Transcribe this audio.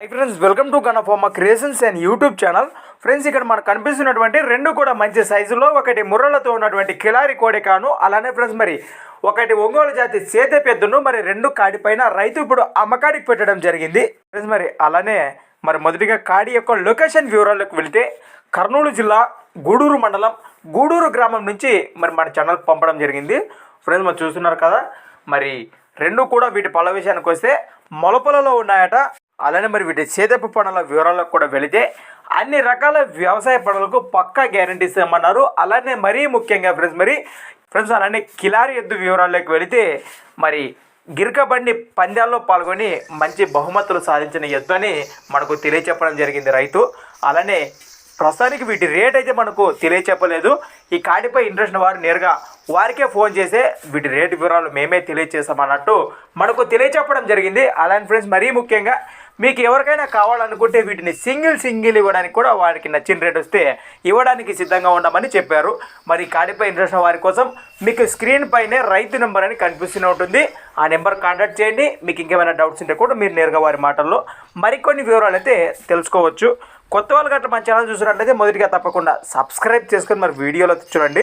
High friends welcome to గనఫోమా creations and YouTube channel friends ఇక్కడ మనకు కనిపిస్తున్నటువంటి రెండు కూడా మంచి సైజులో ఒకటి ముర్రలతో ఉన్నటువంటి కిలారి కోడికాను అలానే ఫ్రెండ్స్ మరి ఒకటి ఒంగోలు జాతి చేతే పెద్దను మరి రెండు కాడి పైన రైతు ఇప్పుడు అమ్మకాడికి పెట్టడం జరిగింది. ఫ్రెండ్స్ మరి అలానే మరి మొదటిగా కాడి యొక్క లొకేషన్ వివరాలకు వెళితే కర్నూలు జిల్లా గూడూరు మండలం గూడూరు గ్రామం నుంచి మరి మన ఛానల్ పంపడం జరిగింది. ఫ్రెండ్స్ మరి చూస్తున్నారు కదా మరి రెండు కూడా వీటి పళ్ళ విషయానికి వస్తే మొలపలలో ఉన్నాయట. అలానే మరి వీటి సేదపు పనుల వివరాలకు కూడా వెళితే అన్ని రకాల వ్యవసాయ పనులకు పక్కా గ్యారంటీ ఇస్తామన్నారు. అలానే మరీ ముఖ్యంగా ఫ్రెండ్స్ మరి ఫ్రెండ్స్ అలానే కిలారి ఎద్దు వివరాల్లోకి వెళితే మరి గిరిక పంద్యాల్లో పాల్గొని మంచి బహుమతులు సాధించిన ఎద్దు అని మనకు తెలియచెప్పడం జరిగింది రైతు. అలానే ప్రస్తుతానికి వీటి రేట్ అయితే మనకు తెలియచెప్పలేదు. ఈ కాడిపై ఇంట్రెస్ట్ వారు నేరుగా వారికే ఫోన్ చేసే వీటి రేటు వివరాలు మేమే తెలియచేస్తామన్నట్టు మనకు తెలియచెప్పడం జరిగింది. అలాంటి ఫ్రెండ్స్ మరీ ముఖ్యంగా మీకు ఎవరికైనా కావాలనుకుంటే వీటిని సింగిల్ సింగిల్ ఇవ్వడానికి కూడా వారికి నచ్చిన రేట్ వస్తే ఇవ్వడానికి సిద్ధంగా ఉండమని చెప్పారు. మరి కాడిపై ఇంట్రెస్ట్ వారి కోసం మీకు స్క్రీన్ పైనే రైతు నెంబర్ అని కనిపిస్తూనే ఉంటుంది. ఆ నెంబర్ కాంటాక్ట్ చేయండి. మీకు ఇంకేమైనా డౌట్స్ ఉంటే కూడా మీరు నేరుగా వారి మాటల్లో మరికొన్ని వివరాలు అయితే తెలుసుకోవచ్చు. కొత్త వాళ్ళు గట్రా మన ఛానల్ చూసినట్లయితే మొదటిగా తప్పకుండా సబ్స్క్రైబ్ చేసుకొని మరి వీడియోలో చూడండి.